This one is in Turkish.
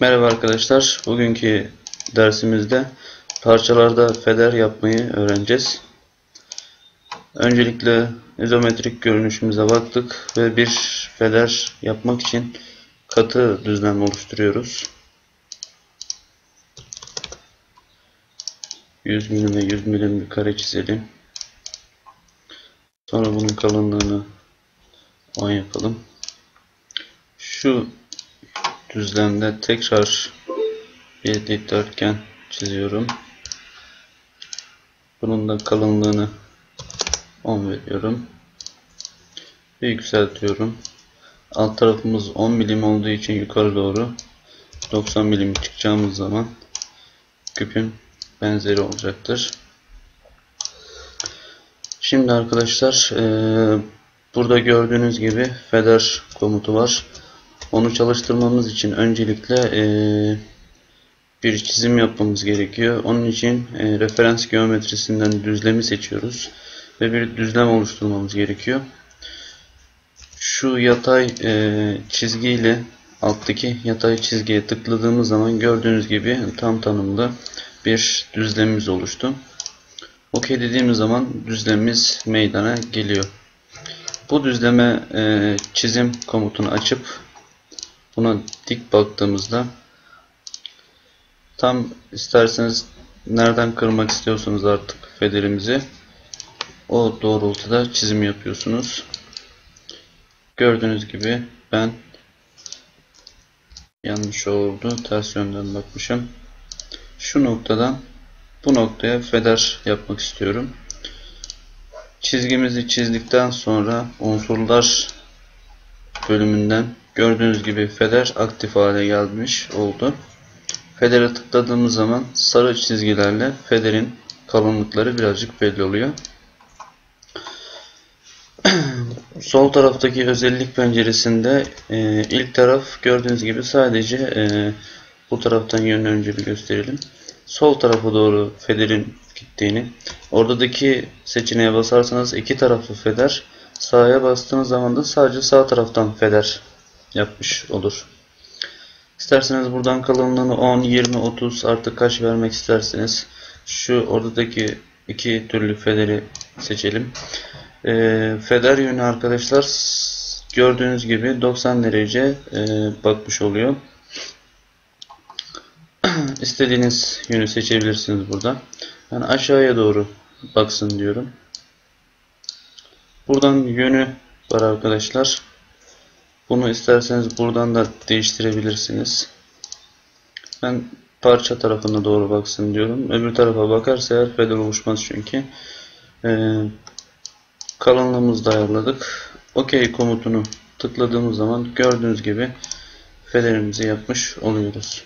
Merhaba arkadaşlar. Bugünkü dersimizde parçalarda feder yapmayı öğreneceğiz. Öncelikle izometrik görünüşümüze baktık ve bir feder yapmak için katı düzlem oluşturuyoruz. 100 milim ve 100 milim bir kare çizelim. Sonra bunun kalınlığını 10 yapalım. Şu düzlemde tekrar bir dikdörtgen çiziyorum. Bunun da kalınlığını 10 veriyorum. Ve yükseltiyorum. Alt tarafımız 10 milim olduğu için yukarı doğru 90 milim çıkacağımız zaman küpün benzeri olacaktır. Şimdi arkadaşlar burada gördüğünüz gibi feder komutu var. Onu çalıştırmamız için öncelikle e, bir çizim yapmamız gerekiyor. Onun için e, referans geometrisinden düzlemi seçiyoruz. Ve bir düzlem oluşturmamız gerekiyor. Şu yatay e, çizgiyle alttaki yatay çizgiye tıkladığımız zaman gördüğünüz gibi tam tanımlı bir düzlemimiz oluştu. OK dediğimiz zaman düzlemimiz meydana geliyor. Bu düzleme e, çizim komutunu açıp buna dik baktığımızda tam isterseniz nereden kırmak istiyorsunuz artık federimizi o doğrultuda çizim yapıyorsunuz. Gördüğünüz gibi ben yanlış oldu. Ters yönden bakmışım. Şu noktadan bu noktaya feder yapmak istiyorum. Çizgimizi çizdikten sonra unsurlar bölümünden Gördüğünüz gibi feder aktif hale gelmiş oldu. Federe tıkladığımız zaman sarı çizgilerle federin kalınlıkları birazcık belli oluyor. Sol taraftaki özellik penceresinde e, ilk taraf gördüğünüz gibi sadece e, bu taraftan yönünü önce bir gösterelim. Sol tarafa doğru federin gittiğini, oradaki seçeneğe basarsanız iki taraflı feder, sağa bastığınız zaman da sadece sağ taraftan feder yapmış olur. İsterseniz buradan kalınlığını 10, 20, 30 artık kaç vermek isterseniz şu oradaki iki türlü federi seçelim. E, feder yönü arkadaşlar gördüğünüz gibi 90 derece e, bakmış oluyor. İstediğiniz yönü seçebilirsiniz burada. Ben aşağıya doğru baksın diyorum. Buradan yönü var arkadaşlar. Bunu isterseniz buradan da değiştirebilirsiniz. Ben parça tarafına doğru baksın diyorum. Öbür tarafa bakarsa eğer feder oluşmaz çünkü. Ee, kalınlığımızı da ayarladık. OK komutunu tıkladığımız zaman gördüğünüz gibi federimizi yapmış oluyoruz.